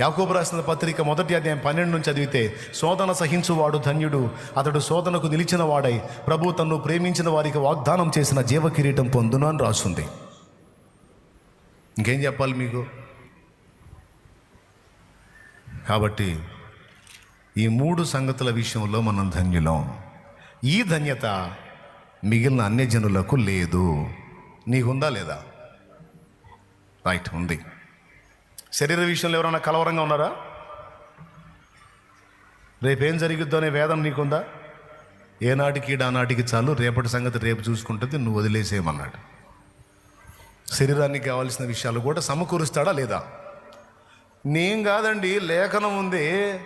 యాకోబు రాసిన పత్రిక మొదటి అధ్యాయం పన్నెండు నుంచి చదివితే శోధన సహించువాడు ధన్యుడు. అతడు శోధనకు నిలిచిన వాడై ప్రభు తన్ను ప్రేమించిన వారికి వాగ్దానం చేసిన జీవ కిరీటం పొందును అని రాస్తుంది ఇంకేం చెప్పాలి మీకు? కాబట్టి ఈ మూడు సంగతుల విషయంలో మనం ధన్యులం. ఈ ధన్యత మిగిలిన అన్యజనులకు లేదు. నీకుందా లేదా? రైట్ ఉంది. శరీర విషయంలో ఎవరైనా కలవరంగా ఉన్నారా? రేపేం జరిగిద్దో అనే వేదన నీకుందా? ఏనాటికి ఆనాటికి చాలు రేపటి సంగతి రేపు చూసుకుంటుంది నువ్వు వదిలేసేయమన్నాడు. శరీరానికి కావాల్సిన విషయాలు కూడా సమకూరుస్తాడా లేదా? నేను కాదండి లేఖనం ఉంది.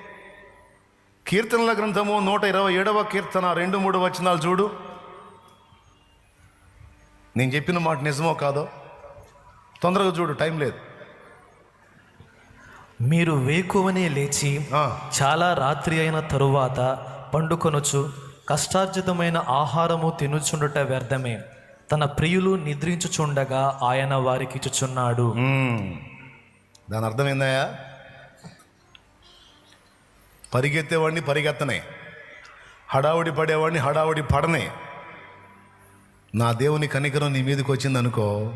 కీర్తనల గ్రంథము నూట ఇరవై ఏడవ కీర్తన రెండు మూడు వచనాలు చూడు. నేను చెప్పిన మాట నిజమో కాదో? తొందరగా చూడు టైం లేదు. మీరు వేకువనే లేచి చాలా రాత్రి అయిన తరువాత పండుకొనుచు కష్టార్జితమైన ఆహారము తినుచుండుట వ్యర్థమే. తన ప్రియులు నిద్రించుచుండగా ఆయన వారికి ఇచ్చుచున్నాడు. మ్మ్. దాని అర్థమైందయా పరిగెత్తేవాడిని పరిగెత్తనే. హడావుడి పడేవాడిని హడావుడి పడనే. నా దేవుని కనికరం నీ మీదకి వచ్చిందనుకో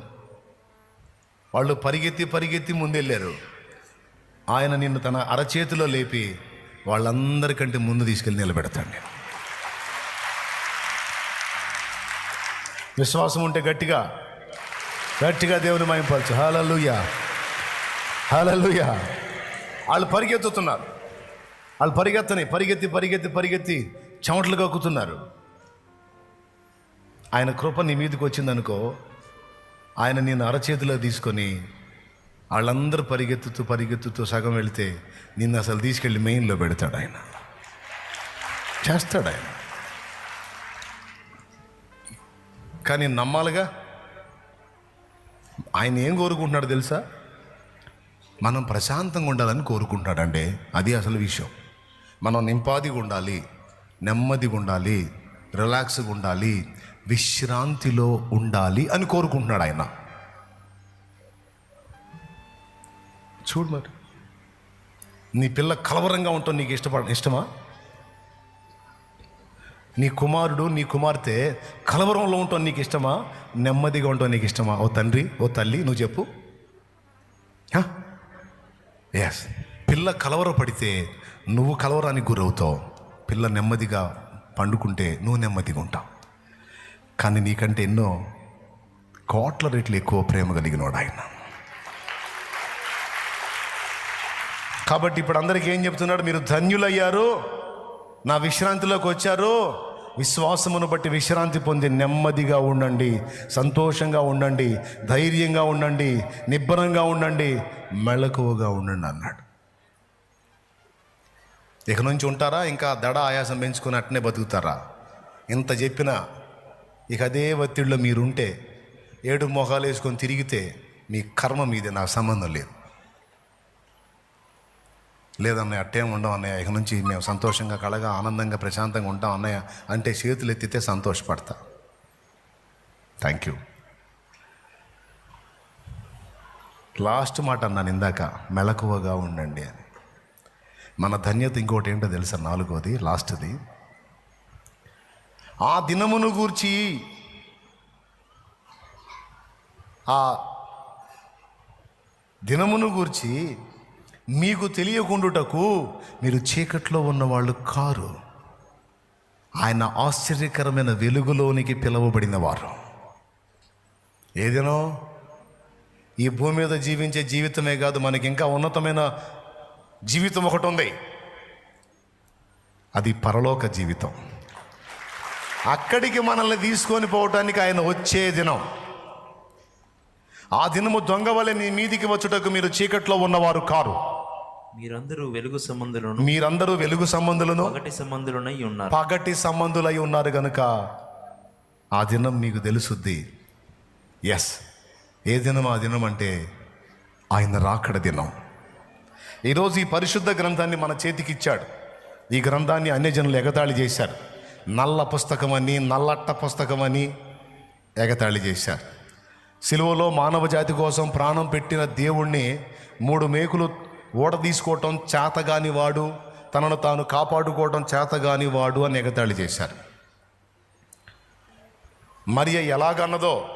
వాళ్ళు పరిగెత్తి పరిగెత్తి ముందెళ్ళారు. ఆయన నిన్ను తన అరచేతిలో లేపి వాళ్ళందరికంటే ముందు తీసుకెళ్ళి నిలబెడతాడు నేను. విశ్వాసం ఉంటే గట్టిగా గట్టిగా దేవుని మైంపరచు హాలలుయా హాలలుయా వాళ్ళు పరిగెత్తుతున్నారు. వాళ్ళు పరిగెత్తని పరిగెత్తి పరిగెత్తి పరిగెత్తి చెమటలు కక్కుతున్నారు. ఆయన కృప నీ మీదకి వచ్చిందనుకో ఆయన నేను అరచేతిలో తీసుకొని వాళ్ళందరూ పరిగెత్తుతూ పరిగెత్తుతూ సగం వెళితే నిన్ను అసలు తీసుకెళ్ళి మెయిన్లో పెడతాడు ఆయన. చేస్తాడు ఆయన. కానీ నమ్మాలిగా? ఆయన ఏం కోరుకుంటున్నాడు తెలుసా? మనం ప్రశాంతంగా ఉండాలని కోరుకుంటాడండి అది అసలు విషయం. మనం నింపాదిగా ఉండాలి నెమ్మదిగా ఉండాలి రిలాక్స్గా ఉండాలి విశ్రాంతిలో ఉండాలి అని కోరుకుంటున్నాడు ఆయన. చూడు మరి. నీ పిల్ల కలవరంగా ఉంటాం నీకు ఇష్టపడ ఇష్టమా? నీ కుమారుడు నీ కుమార్తె కలవరంలో ఉంటాం నీకు ఇష్టమా? నెమ్మదిగా ఉంటాం నీకు ఇష్టమా? ఓ తండ్రి ఓ తల్లి నువ్వు చెప్పు. ఎస్ పిల్ల కలవర పడితే నువ్వు కలవరానికి గురవుతావు. పిల్ల నెమ్మదిగా పండుకుంటే నువ్వు నెమ్మదిగా ఉంటావు. కానీ నీకంటే ఎన్నో కోట్ల రెట్లు ఎక్కువ ప్రేమ కలిగినోడు ఆయన. కాబట్టి ఇప్పుడు అందరికీ ఏం చెప్తున్నాడు? మీరు ధన్యులయ్యారు. నా విశ్రాంతిలోకి వచ్చారు. విశ్వాసమును బట్టి విశ్రాంతి పొంది నెమ్మదిగా ఉండండి. సంతోషంగా ఉండండి. ధైర్యంగా ఉండండి. నిబ్బరంగా ఉండండి. మెళకువగా ఉండండి అన్నాడు. ఇక నుంచి ఉంటారా? ఇంకా దడ ఆయాసం పెంచుకుని అట్నే బతుకుతారా? ఇంత చెప్పినా ఇక అదే ఒత్తిడిలో మీరుంటే ఏడు మొహాలు వేసుకొని తిరిగితే మీ కర్మ మీదే నాకు సంబంధం లేదు. లేదన్నయ్య అట్టేం ఉండం అన్నయ్య. ఇక నుంచి మేము సంతోషంగా కళగా ఆనందంగా ప్రశాంతంగా ఉంటాం అన్నయ్య. అంటే చేతులు ఎత్తితే సంతోషపడతా. థ్యాంక్ యూ లాస్ట్ మాట అన్నాను ఇందాక మెలకువగా ఉండండి అని. మన ధన్యత ఇంకోటి ఏంటో తెలుసా నాలుగోది లాస్ట్ది? ఆ దినమును గూర్చి ఆ దినమును గూర్చి మీకు తెలియకుండుటకు మీరు చీకట్లో ఉన్నవాళ్ళు కారు. ఆయన ఆశ్చర్యకరమైన వెలుగులోనికి పిలువబడిన వారు ఏదేనో? ఈ భూమి మీద జీవించే జీవితమే కాదు మనకి ఇంకా ఉన్నతమైన జీవితం ఒకటి ఉంది. అది పరలోక జీవితం. అక్కడికి మనల్ని తీసుకొని పోవటానికి ఆయన వచ్చే దినం. ఆ దినము దొంగ వలె మీదికి వచ్చుటకు మీరు చీకట్లో ఉన్నవారు కారు. మీరందరూ వెలుగు సంబంధులను మీరందరూ వెలుగు సంబంధులను పగటి సంబంధులనై ఉన్నారు. పగటి సంబంధులై ఉన్నారు గనుక ఆ దినం మీకు తెలుసుద్ది. ఎస్ ఏ దినం? ఆ దినం అంటే ఆయన రాకడ దినం. ఈరోజు ఈ పరిశుద్ధ గ్రంథాన్ని మన చేతికి ఇచ్చాడు ఈ గ్రంథాన్ని అన్యజనులు ఎగతాళి చేశారు. నల్ల పుస్తకమని నల్లట్ట పుస్తకమని ఎగతాళి చేశారు. సిలువలో మానవ జాతి కోసం ప్రాణం పెట్టిన దేవుణ్ణి మూడు మేకులు ఓడ తీసుకోవటం చేతగాని వాడు తనను తాను కాపాడుకోవటం చేతగాని వాడు అని ఎగతాళి చేశారు. మరియ ఎలాగన్నదో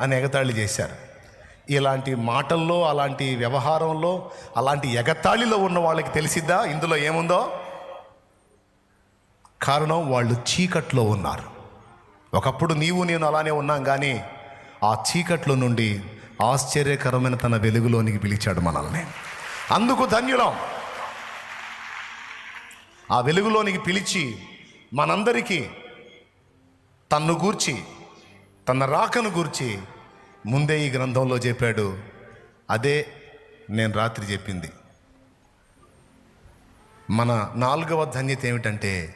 అని ఎగతాళి చేశారు. ఇలాంటి మాటల్లో అలాంటి వ్యవహారంలో అలాంటి ఎగతాళిలో ఉన్న వాళ్ళకి తెలిసిద్దా? ఇందులో ఏముందో? కారణం వాళ్ళు చీకట్లో ఉన్నారు. ఒకప్పుడు నీవు నేను అలానే ఉన్నాం కానీ ఆ చీకట్లో నుండి ఆశ్చర్యకరమైన తన వెలుగులోనికి పిలిచాడు మనల్ని. అందుకు ధన్యులం. ఆ వెలుగులోనికి పిలిచి మనందరికీ తన్ను గూర్చి తన రాకను గూర్చి ముందే ఈ గ్రంథంలో చెప్పాడు. అదే నేను రాత్రి చెప్పింది. మన నాలుగవ ధన్యత ఏమిటంటే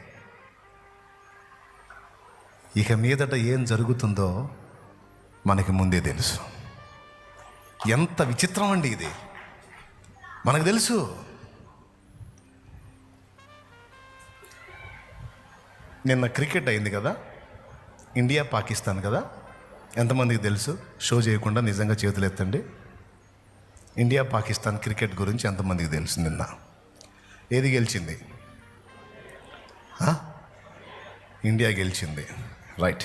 ఇక మీదట ఏం జరుగుతుందో మనకి ముందే తెలుసు. ఎంత విచిత్రం అండి ఇది. మనకు తెలుసు. నిన్న క్రికెట్ అయింది కదా? ఇండియా పాకిస్తాన్ కదా? ఎంతమందికి తెలుసు? షో చేయకుండా నిజంగా చేతులు ఎత్తండి. ఇండియా పాకిస్తాన్ క్రికెట్ గురించి ఎంతమందికి తెలుసు నిన్న? ఏది గెలిచింది? ఇండియా గెలిచింది. రైట్.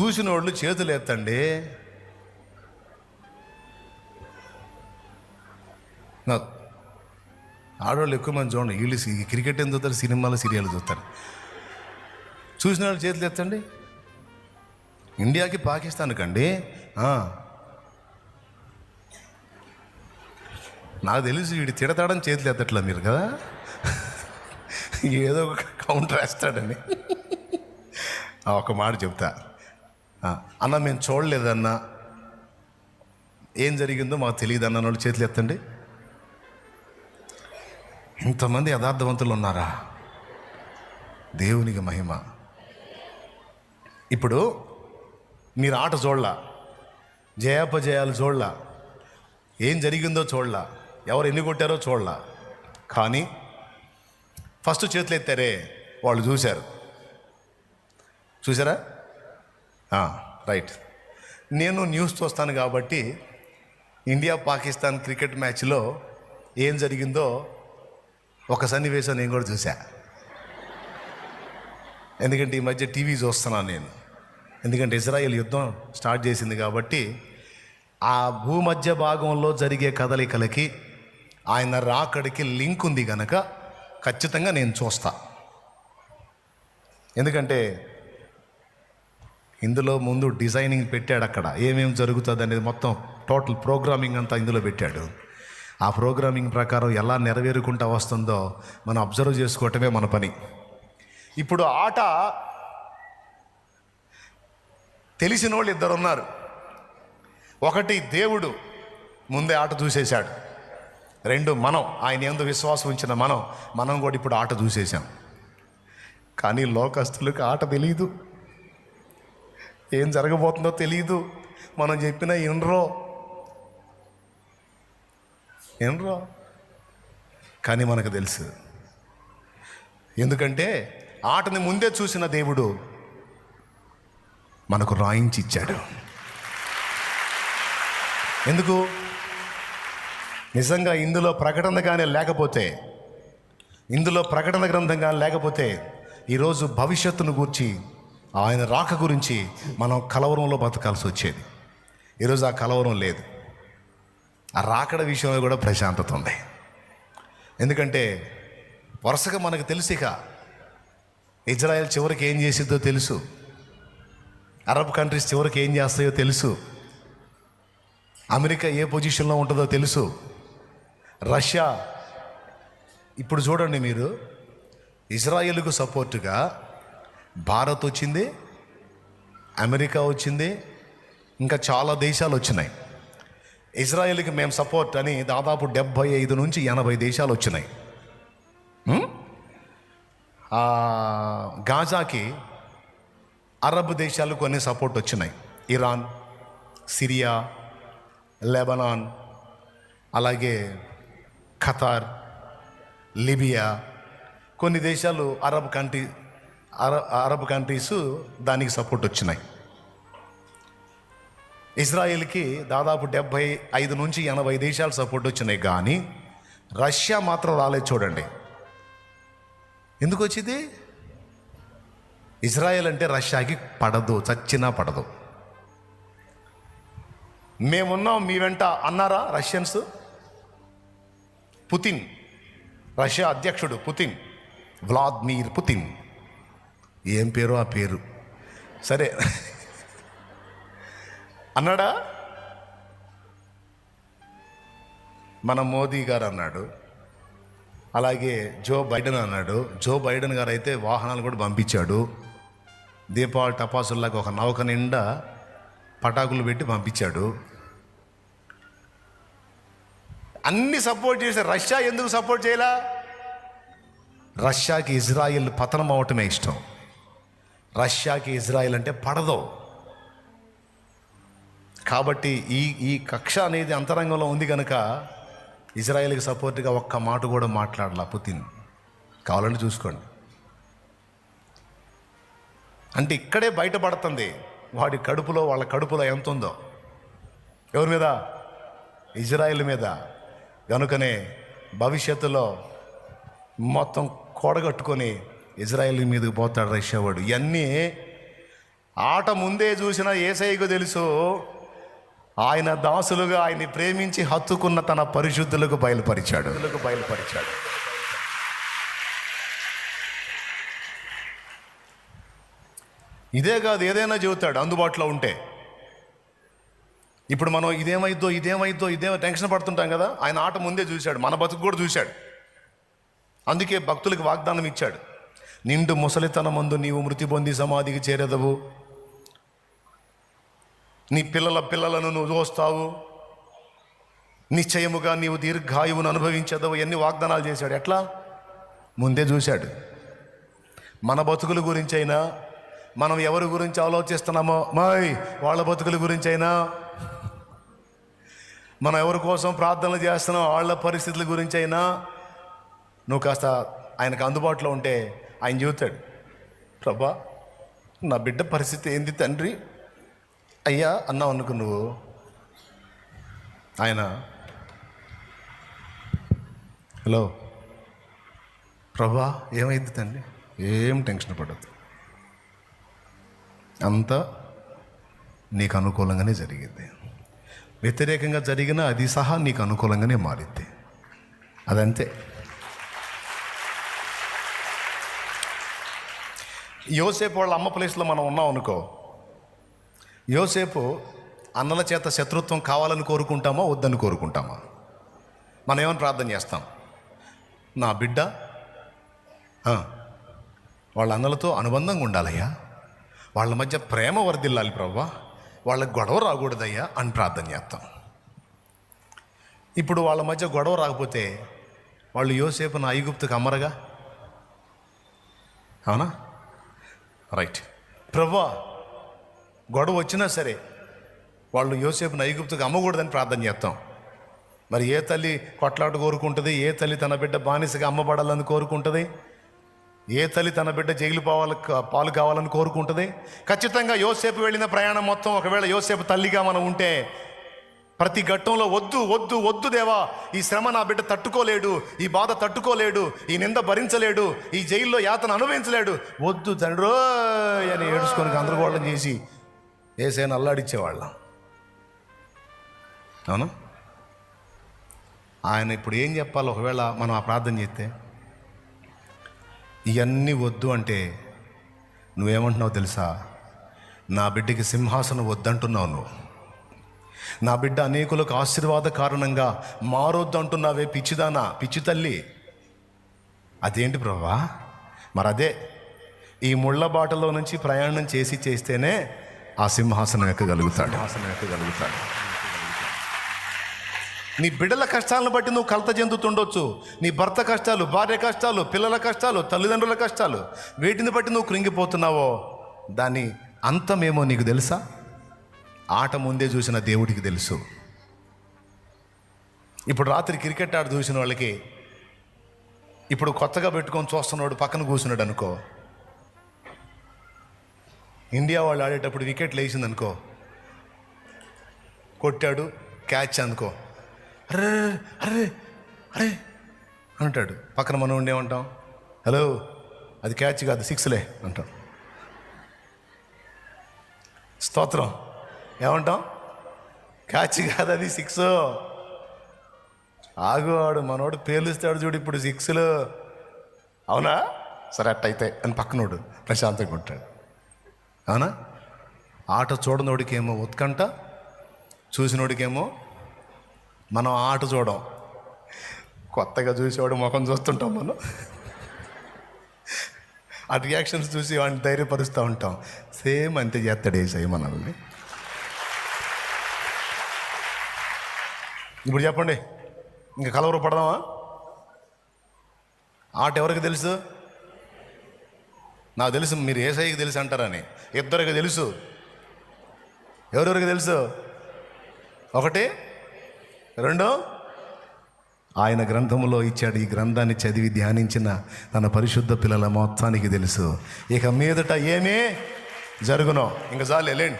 చూసిన వాళ్ళు చేతులు ఎత్తండి. నా ఆడవాళ్ళు ఎక్కువ మంది చూడండి వీళ్ళు క్రికెట్ ఏం చూస్తారు సినిమాలు సీరియల్ చూస్తారు. చూసిన వాళ్ళు చేతులు ఎత్తండి. ఇండియాకి పాకిస్తాన్కి అండి నాకు తెలిసి వీడి తిడతాడని చేతులు ఎత్తట్లా మీరు కదా. ఏదో ఒక కౌంటర్ వేస్తాడని. ఆ, ఒక మాట చెప్తా. అన్న మేము చూడలేదన్నా. ఏం జరిగిందో మాకు తెలియదు అన్న వాళ్ళు చేతులు ఎత్తండి. ఇంతమంది యథార్థవంతులు ఉన్నారా? దేవునికి మహిమ. ఇప్పుడు మీరు ఆట చూడలా? జయాపజయాలు చూడలా? ఏం జరిగిందో చూడలా? ఎవరు ఎన్ని కొట్టారో చూడలా? కానీ ఫస్ట్ చేతులు ఎత్తారే వాళ్ళు చూశారు. చూసారా రైట్. నేను న్యూస్ చూస్తాను కాబట్టి ఇండియా పాకిస్తాన్ క్రికెట్ మ్యాచ్లో ఏం జరిగిందో ఒక సన్నివేశం నేను కూడా చూసా ఎందుకంటే ఈ మధ్య టీవీ చూస్తున్నాను నేను. ఎందుకంటే ఇజ్రాయెల్ యుద్ధం స్టార్ట్ చేసింది కాబట్టి ఆ భూమధ్య భాగంలో జరిగే కదలికలకి ఆయన రాకడికి లింక్ ఉంది కనుక ఖచ్చితంగా నేను చూస్తా. ఎందుకంటే ఇందులో ముందు డిజైనింగ్ పెట్టాడు అక్కడ. ఏమేమి జరుగుతుంది అనేది మొత్తం టోటల్ ప్రోగ్రామింగ్ అంతా ఇందులో పెట్టాడు. ఆ ప్రోగ్రామింగ్ ప్రకారం ఎలా నెరవేరుకుంటా వస్తుందో మనం అబ్జర్వ్ చేసుకోవటమే మన పని. ఇప్పుడు ఆట తెలిసిన వాళ్ళు ఇద్దరు ఉన్నారు ఒకటి దేవుడు ముందే ఆట చూసేశాడు. రెండు మనం ఆయన ఎందు విశ్వాసం ఉంచిన మనం మనం కూడా ఇప్పుడు ఆట చూసేసాం కానీ లోకస్తులకు ఆట తెలియదు ఏం జరగబోతుందో తెలియదు మనం చెప్పిన ఇన్రో ఇన్రో కానీ మనకు తెలుసు. ఎందుకంటే ఆటని ముందే చూసిన దేవుడు మనకు రాయించి ఇచ్చాడు. ఎందుకు? నిజంగా ఇందులో ప్రకటన కానీ లేకపోతే ఇందులో ప్రకటన గ్రంథం కానీ లేకపోతే ఈరోజు భవిష్యత్తును గూర్చి ఆయన రాక గురించి మనం కలవరంలో బతకాల్సి వచ్చేది. ఈరోజు ఆ కలవరం లేదు. ఆ రాకడ విషయంలో కూడా ప్రశాంతత ఉంది. ఎందుకంటే వరుసగా మనకు తెలుసు ఇక ఇజ్రాయెల్ చివరికి ఏం చేసిద్దో తెలుసు. అరబ్ కంట్రీస్ చివరికి ఏం చేస్తాయో తెలుసు. అమెరికా ఏ పొజిషన్లో ఉంటుందో తెలుసు. రష్యా ఇప్పుడు చూడండి మీరు ఇజ్రాయెల్కు సపోర్టుగా భారత్ వచ్చింది అమెరికా వచ్చింది ఇంకా చాలా దేశాలు వచ్చినాయి. ఇజ్రాయెల్కి మేము సపోర్ట్ అని దాదాపు డెబ్భై ఐదు నుంచి ఎనభై దేశాలు వచ్చినాయి. గాజాకి అరబ్ దేశాలు కొన్ని సపోర్ట్ వచ్చినాయి. ఇరాన్ సిరియా లెబనాన్ అలాగే ఖతార్ లిబియా. కొన్ని దేశాలు Arab country Arab Arab countries దానికి సపోర్ట్ వచ్చినాయి. ఇజ్రాయెల్కి దాదాపు డెబ్భై ఐదు నుంచి ఎనభై దేశాలు సపోర్ట్ వచ్చినాయి. కానీ రష్యా మాత్రం రాలేదు చూడండి. ఎందుకు వచ్చింది? ఇజ్రాయెల్ అంటే రష్యాకి పడదు చచ్చినా పడదు. మేమున్నాం మీ వెంట అన్నారా రష్యన్స్? పుతిన్ రష్యా అధ్యక్షుడు పుతిన్ వ్లాద్మీర్ పుతిన్. ఏం పేరు ఆ పేరు? సరే. అన్నాడా? మన మోదీ గారు అన్నాడు. అలాగే జో బైడెన్ అన్నాడు. జో బైడెన్ గారు అయితే వాహనాలు కూడా పంపించాడు. దీపావళి టపాసుల్లాగా ఒక నౌక నిండా పటాకులు పెట్టి పంపించాడు. అన్ని సపోర్ట్ చేసే రష్యా ఎందుకు సపోర్ట్ చేయలా? రష్యాకి ఇజ్రాయిల్ పతనం అవటమే ఇష్టం. రష్యాకి ఇజ్రాయిల్ అంటే పడదు. కాబట్టి ఈ ఈ కక్ష అనేది అంతరంగంలో ఉంది కనుక ఇజ్రాయెల్కి సపోర్ట్గా ఒక్క మాట కూడా మాట్లాడాల పుతిన్. కావాలంటే చూసుకోండి. అంటే ఇక్కడే బయటపడుతుంది. వాడి కడుపులో వాళ్ళ కడుపులో ఎంత ఉందో ఎవరి మీద? ఇజ్రాయెల్ మీద. కనుకనే భవిష్యత్తులో మొత్తం కూడగట్టుకొని ఇజ్రాయెల్ మీదకి పోతాడు రష్యా వాడు. ఇవన్నీ ఆట ముందే చూసిన ఏసైకు తెలుసు. ఆయన దాసులుగా ఆయన్ని ప్రేమించి హత్తుకున్న తన పరిశుద్ధులకు బయలుపరిచాడు. బయలుపరిచాడు. ఇదే కాదు ఏదైనా చెబుతాడు అందుబాటులో ఉంటే. ఇప్పుడు మనం ఇదేమైద్దో ఇదేమైద్దో ఇదేమో టెన్షన్ పడుతుంటాం కదా ఆయన ఆట ముందే చూశాడు మన బతుకు కూడా చూశాడు. అందుకే భక్తులకు వాగ్దానం ఇచ్చాడు. నిండు ముసలితన ముందు నీవు మృతి పొంది సమాధికి చేరేదవు. నీ పిల్లల పిల్లలను నువ్వు చూస్తావు. నిశ్చయముగా నీవు దీర్ఘాయువును అనుభవించదవు ఎన్ని వాగ్దానాలు చేశాడు. ఎట్లా? ముందే చూశాడు. మన బతుకుల గురించి అయినా మనం ఎవరి గురించి ఆలోచిస్తున్నామో మాయ్ వాళ్ళ బతుకుల గురించి అయినా మనం ఎవరి కోసం ప్రార్థనలు చేస్తున్నాం వాళ్ళ పరిస్థితుల గురించి అయినా నువ్వు కాస్త ఆయనకు అందుబాటులో ఉంటే ఆయన చెబుతాడు ప్రభా నా బిడ్డ పరిస్థితి ఏంది తండ్రి? అయ్యా అన్నావు అనుకు నువ్వు. ఆయన. హలో. ప్రభా ఏమైంది తండ్రి ఏం టెన్షన్ పడద్దు. అంతా నీకు అనుకూలంగానే జరిగింది. వ్యతిరేకంగా జరిగిన అది సహా నీకు అనుకూలంగానే మారింది. అదంతే. యోసేపు వాళ్ళ అమ్మ ప్లేస్లో మనం ఉన్నాం అనుకో. యోసేపు అన్నల చేత శత్రుత్వం కావాలని కోరుకుంటామా? వద్దని కోరుకుంటామా? మనం ఏమని ప్రార్థన చేస్తాం? నా బిడ్డ వాళ్ళ అన్నలతో అనుబంధంగా ఉండాలయ్యా. వాళ్ళ మధ్య ప్రేమ వర్దిల్లాలి ప్రవ్వా. వాళ్ళకి గొడవ రాకూడదయ్యా అని ప్రార్థన చేస్తాం. ఇప్పుడు వాళ్ళ మధ్య గొడవ రాకపోతే వాళ్ళు యోసేపు నా ఐగుప్తుకు అమ్మరగా? అవునా? రైట్. ప్రవ్వా గొడవ వచ్చినా సరే వాళ్ళు యోసేపు నైగుప్తుకు అమ్మకూడదని ప్రార్థన చేస్తాం. మరి ఏ తల్లి కొట్లాట కోరుకుంటుంది? ఏ తల్లి తన బిడ్డ బానిసగా అమ్మబడాలని కోరుకుంటుంది? ఏ తల్లి తన బిడ్డ జైలు పోవాలి పాలు కావాలని కోరుకుంటుంది? ఖచ్చితంగా యోసేపు వెళ్ళిన ప్రయాణం మొత్తం ఒకవేళ యోసేపు తల్లిగా మనం ఉంటే ప్రతి ఘట్టంలో వద్దు వద్దు వద్దు దేవా ఈ శ్రమ నా బిడ్డ తట్టుకోలేడు ఈ బాధ తట్టుకోలేడు ఈ నింద భరించలేడు ఈ జైల్లో యాతన అనుభవించలేడు. వద్దు తండ్రో అని ఏడుచుకొని గందరగోళం చేసి ఏసైనా అల్లాడిచ్చేవాళ్ళం. అవునా? ఆయన ఇప్పుడు ఏం చెప్పాలి? ఒకవేళ మనం ఆ ప్రార్థన చేస్తే ఇవన్నీ వద్దు అంటే నువ్వేమంటున్నావు తెలుసా? నా బిడ్డకి సింహాసనం వద్దంటున్నావు నువ్వు. నా బిడ్డ అనేకులకు ఆశీర్వాద కారణంగా మారొద్దు అంటున్నావే పిచ్చిదానా పిచ్చి తల్లి. అదేంటి ప్రభా? మరి అదే ఈ ముళ్ళ బాటలో నుంచి ప్రయాణం చేసి చేస్తేనే ఆ సింహాసనం ఎక్కగలుగుతాడు. సింహాసనం ఎక్కగలుగుతాడు. నీ బిడ్డల కష్టాలను బట్టి నువ్వు కలత చెందుతుండొచ్చు. నీ భర్త కష్టాలు భార్య కష్టాలు పిల్లల కష్టాలు తల్లిదండ్రుల కష్టాలు వీటిని బట్టి నువ్వు కృంగిపోతున్నావో దాని అంతమేమో నీకు తెలుసా? ఆట ముందే చూసిన దేవుడికి తెలుసు. ఇప్పుడు రాత్రి క్రికెట్ ఆట చూసిన వాళ్ళకి ఇప్పుడు కొత్తగా పెట్టుకొని చూస్తున్నాడు పక్కన కూర్చున్నాడు అనుకో ఇండియా వాళ్ళు ఆడేటప్పుడు వికెట్లు వేసింది అనుకో కొట్టాడు క్యాచ్ అందుకో. అరే అరే అరే అంటాడు. పక్కన మనం ఉండేమంటాం హలో అది క్యాచ్ కాదు సిక్స్లే అంటాం. స్తోత్రం. ఏమంటాం? క్యాచ్ కాదు అది సిక్స్ ఆగువాడు మనోడు పేలుస్తాడు చూడు ఇప్పుడు సిక్స్లు అవునా? సరే అట్టయితే అని పక్కనోడు ప్రశాంతంగా ఉంటాడు. అవునా? ఆట చూడనోడికేమో ఉత్కంఠ చూసినోడికేమో మనం ఆట చూడం. కొత్తగా చూసేవాడు ముఖం చూస్తుంటాం మనం. ఆ రియాక్షన్స్ చూసి వాడిని ధైర్యపరుస్తూ ఉంటాం. సేమ్ అంతే చేస్తాడు ఏసై మనల్ని. ఇప్పుడు చెప్పండి ఇంకా కలవరు పడదామా ఆట ఎవరికి తెలుసు? నాకు తెలుసు మీరు ఏసైకి తెలుసు అంటారని. ఇద్దరికి తెలుసు. ఎవరెవరికి తెలుసు? ఒకటి రెండు ఆయన గ్రంథంలో ఇచ్చాడు ఈ గ్రంథాన్ని చదివి ధ్యానించిన తన పరిశుద్ధ పిల్లల మొత్తానికి తెలుసు. ఇక మీదట ఏమీ జరుగునో. ఇంక చాలే లేండి.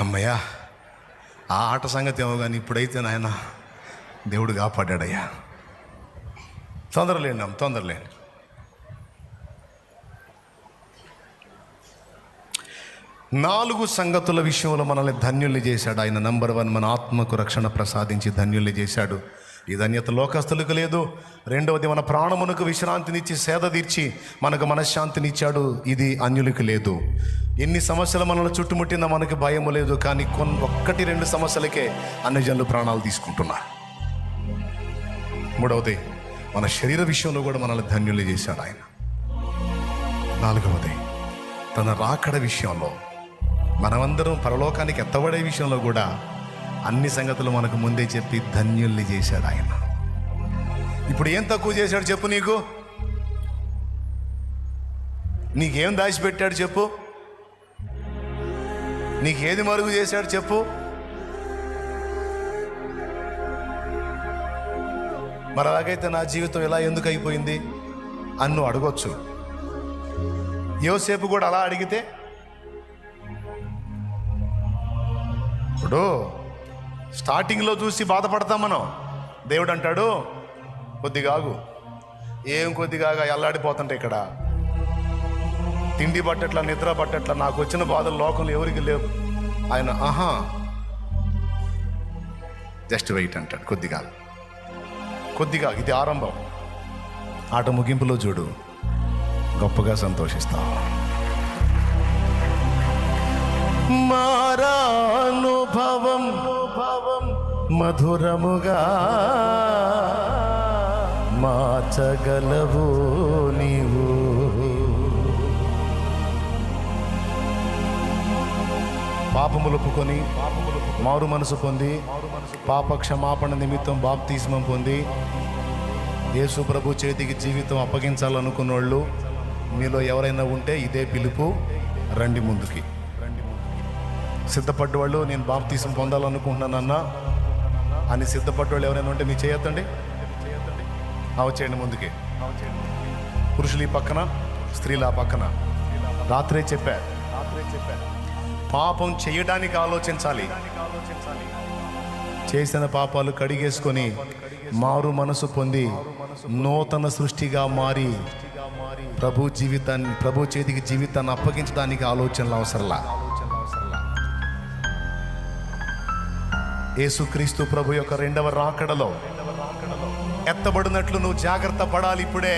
అమ్మయ్యా ఆ ఆట సంగతి ఏమో కానీ ఇప్పుడైతే నాయన దేవుడు కాపాడాడయ్యా. తొందరలేండి అమ్మ తొందరలేండి నాలుగు సంగతుల విషయంలో మనల్ని ధన్యుల్ని చేశాడు ఆయన. నంబర్ వన్ మన ఆత్మకు రక్షణ ప్రసాదించి ధన్యుల్ని చేశాడు. ఈ ధన్యత లోకస్తులకు లేదు. రెండవది మన ప్రాణమునకు విశ్రాంతినిచ్చి సేద తీర్చి మనకు మనశ్శాంతినిచ్చాడు. ఇది అన్యులకు లేదు. ఎన్ని సమస్యలు మనల్ని చుట్టుముట్టినా మనకి భయము లేదు. కానీ కొన్ని ఒక్కటి రెండు సమస్యలకే అన్ని జనులు ప్రాణాలు తీసుకుంటున్నారు. మూడవది మన శరీర విషయంలో కూడా మనల్ని ధన్యులు చేశాడు ఆయన. నాలుగవది తన రాకడ విషయంలో మనమందరం పరలోకానికి ఎత్తబడే విషయంలో కూడా అన్ని సంగతులు మనకు ముందే చెప్పి ధన్యుల్ని చేశాడు ఆయన. ఇప్పుడు ఏం తక్కువ చేశాడు చెప్పు నీకు? నీకేం దాచిపెట్టాడు చెప్పు? నీకేది మరుగు చేశాడు చెప్పు? మరి అలాగైతే నా జీవితం ఇలా ఎందుకు అయిపోయింది? అని నువ్వు అడగొచ్చు. యోసేపు కూడా అలా అడిగితే ఇప్పుడు స్టార్టింగ్లో చూసి బాధపడతాం మనం. దేవుడు అంటాడు కొద్దిగాగు ఏం కొద్దిగాగా ఎల్లాడిపోతుంటే ఇక్కడ. తిండి పట్టట్ల నిద్ర పట్టట్ల నాకు వచ్చిన బాధలు లోకంలో ఎవరికి లేవు. ఆయన ఆహా. జస్ట్ వెయిట్ అంటాడు కొద్దిగా కొద్దిగా ఇది ఆరంభం. ఆట ముగింపులో చూడు. గొప్పగా సంతోషిస్తాం. మారానుభవం మధురముగా మార్చగలవు నీవు. పాపములుపుకొని మారు మనసు పొంది పాప క్షమాపణ నిమిత్తం బాప్తీస్మం పొంది యేసు ప్రభు చేతికి జీవితం అప్పగించాలనుకున్నోళ్ళు మీలో ఎవరైనా ఉంటే ఇదే పిలుపు రండి ముందుకి. సిద్ధపడ్డవాళ్ళు నేను బాప్తీసం పొందాలనుకుంటున్నానన్నా అని సిద్ధపడ్డవాళ్ళు ఎవరైనా ఉంటే మీ చేయొద్దండి. ఆ వచ్చేయండి ముందుకి. పురుషులు ఈ పక్కన స్త్రీల ఆ పక్కన. రాత్రే చెప్పా రాత్రే చెప్పా. పాపం చేయడానికి ఆలోచించాలి. చేసిన పాపాలు కడిగేసుకొని మారు మనసు పొంది నూతన సృష్టిగా మారి ప్రభు జీవితాన్ని ప్రభు చేతికి జీవితాన్ని అప్పగించడానికి ఆలోచనలు అవసరంలా? యేసుక్రీస్తు ప్రభు యొక్క రెండవ రాకడలో ఎత్తబడినట్లు నువ్వు జాగ్రత్త పడాలి ఇప్పుడే.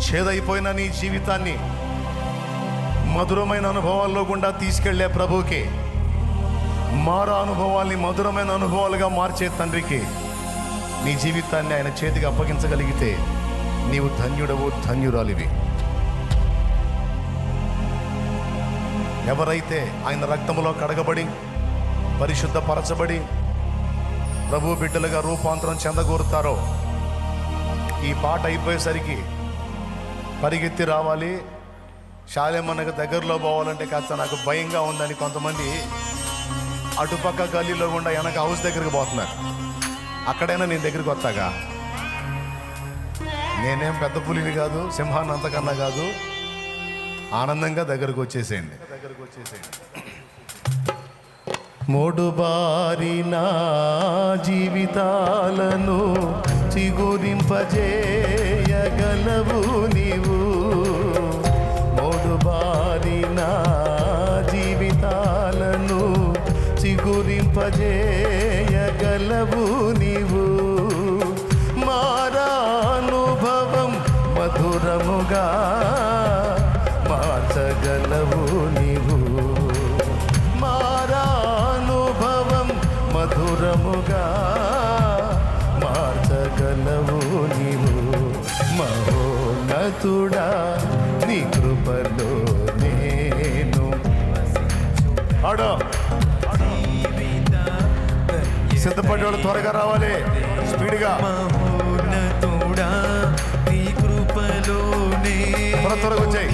చేదైపోయిన నీ జీవితాన్ని మధురమైన అనుభవాల్లో గుండా తీసుకెళ్ళే ప్రభుకి మారా అనుభవాల్ని మధురమైన అనుభవాలుగా మార్చే తండ్రికి నీ జీవితాన్ని ఆయన చేతికి అప్పగించగలిగితే నీవు ధన్యుడవు ధన్యురాలివి. ఎవరైతే ఆయన రక్తములో కడగబడి పరిశుద్ధపరచబడి ప్రభు బిడ్డలుగా రూపాంతరం చెందగోరుతారో ఈ పాట అయిపోయేసరికి పరిగెత్తి రావాలి. శాలేమన్నకు దగ్గరలో పోవాలంటే కాస్త నాకు భయంగా ఉందని కొంతమంది అటుపక్క గల్లీలో గుండా వెనక హౌస్ దగ్గరికి పోతున్నారు అక్కడైనా నేను దగ్గరికి వస్తాగా? నేనేం పెద్ద పులిని కాదు సింహాన్ని అంతకన్నా కాదు ఆనందంగా దగ్గరకు వచ్చేసేయండి. దగ్గరకు వచ్చేసేయండి మొడుబారిన జీవితాలను చిగురింపజేయగలవు చిగురింపజేయగలవు నీవు. మారానుభవం మధురముగా మార్చగలవు నీవు. మారానుభవం మధురముగా మార్చగలవు నీవు. మహోన్నతుడా నీ కృపలో నేను. ఆడో. సిద్ధపడ్డాడు త్వరగా రావాలి. స్పీడ్గా. త్వర త్వరగా వచ్చేయ్.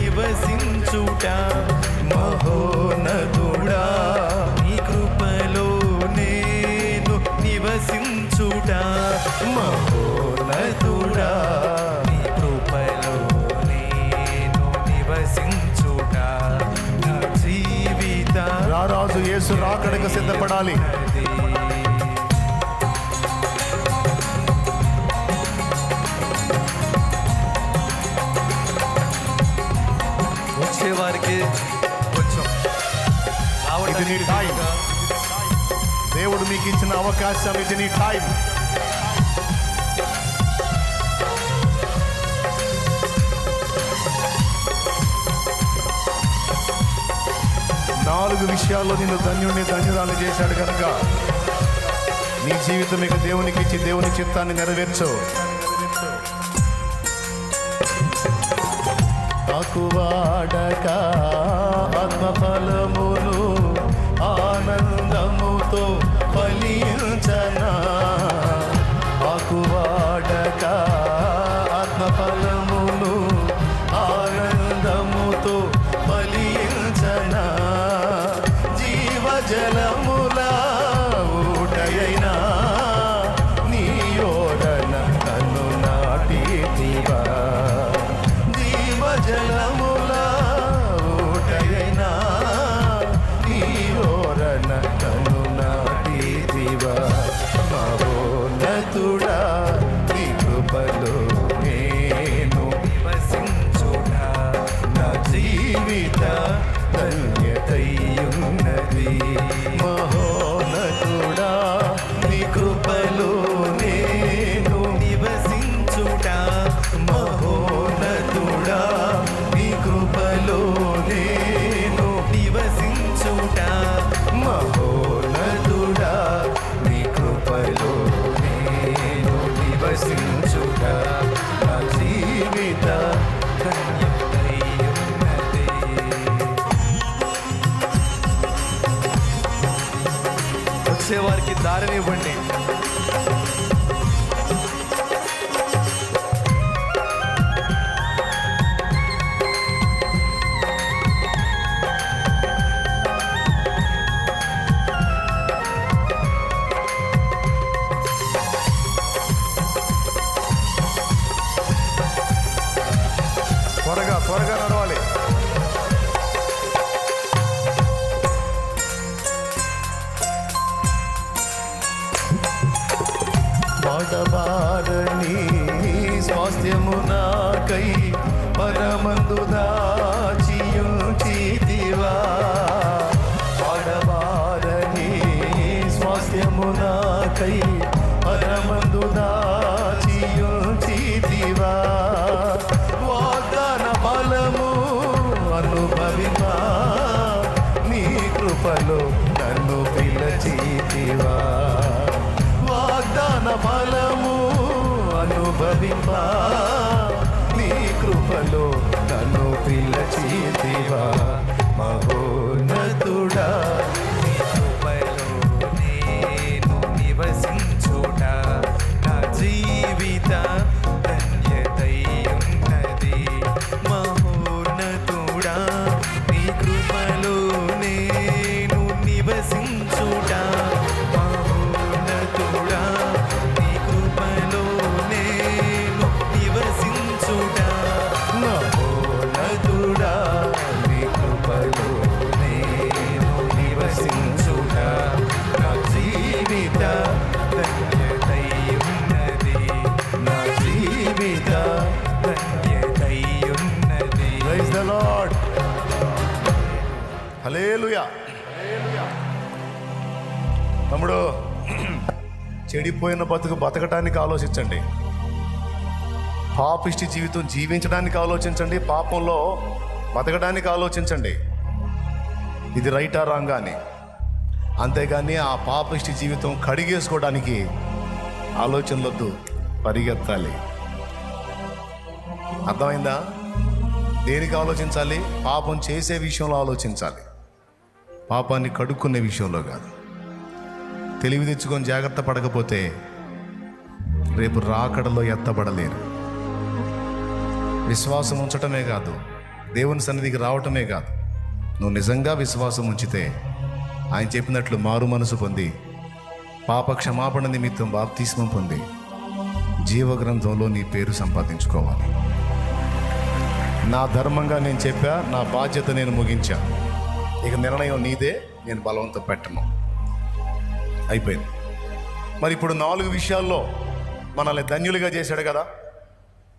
మహోన్నతుడా నీ కృపలో నేను నివసించుట. మహోన్నతుడా నీ కృపలో నేను నివసించుట. నా జీవిత రారాజు యేసు రాకడకు సిద్ధపడాలి. దేవుడు ఇచ్చిన అవకాశం ఇది నీ టైం నాలుగు విషయాల్లో నిన్ను ధన్యుడిని ధన్యురాలు చేశాడు కనుక నీ జీవితం ఇక దేవునికి ఇచ్చి దేవుని చిత్తాన్ని నెరవేర్చు. ఆకువాడక ఆత్మఫలమును ఆనందముతో Yeah. నాకై పరమ బతుకు బతకటానికి ఆలోచించండి. పాపిష్టి జీవితం జీవించడానికి ఆలోచించండి. పాపంలో బతకడానికి ఆలోచించండి. ఇది రైటా రాంగ్ అని. అంతేగాని ఆ పాపిష్టి జీవితం కడిగేసుకోవడానికి ఆలోచనలొద్దు పరిగెత్తాలి. అర్థమైందా? దేనికి ఆలోచించాలి? పాపం చేసే విషయంలో ఆలోచించాలి. పాపాన్ని కడుక్కునే విషయంలో కాదు. తెలివి తెచ్చుకొని జాగ్రత్త పడకపోతే రేపు రాకడలో ఎత్తబడలేరు. విశ్వాసం ఉంచటమే కాదు దేవుని సన్నిధికి రావటమే కాదు. నువ్వు నిజంగా విశ్వాసం ఉంచితే ఆయన చెప్పినట్లు మారు మనసు పొంది పాప క్షమాపణ నిమిత్తం బాప్తిస్మం పొంది జీవగ్రంథంలో నీ పేరు సంపాదించుకోవాలి. నా ధర్మంగా నేను చెప్పా నా బాధ్యత నేను ముగించా. ఇక నిర్ణయం నీదే నేను బలవంతం పెట్టను. అయిపోయింది. మరి ఇప్పుడు నాలుగు విషయాల్లో మనల్ని ధన్యులుగా చేశాడు కదా.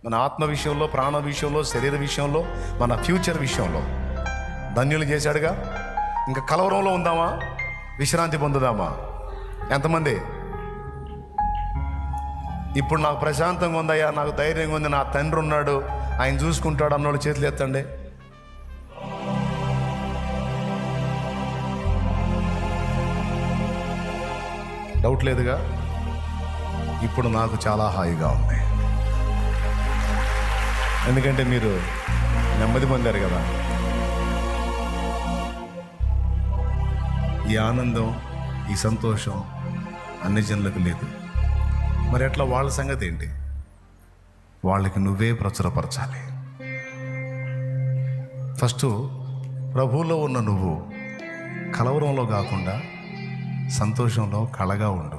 మన ఆత్మ విషయంలో ప్రాణ విషయంలో శరీర విషయంలో మన ఫ్యూచర్ విషయంలో. ధన్యులు చేశాడుగా. ఇంకా కలవరంలో ఉందామా? విశ్రాంతి పొందుదామా? ఎంతమంది? ఇప్పుడు నాకు ప్రశాంతంగా ఉందయ్యా నాకు ధైర్యంగా ఉంది నా తండ్రి ఉన్నాడు ఆయన చూసుకుంటాడు అన్నోళ్ళు చేతులు ఎత్తండి. డౌట్ లేదుగా? ఇప్పుడు నాకు చాలా హాయిగా ఉంది. ఎందుకంటే మీరు నెమ్మది పొందారు కదా. ఈ ఆనందం ఈ సంతోషం అన్ని జనులకు లేదు. మరి అట్లా వాళ్ళ సంగతి ఏంటి? వాళ్ళకి నువ్వే ప్రచురపరచాలి. ఫస్ట్ ప్రభువులో ఉన్న నువ్వు కలవరంలో కాకుండా సంతోషంలో కళగా ఉండు.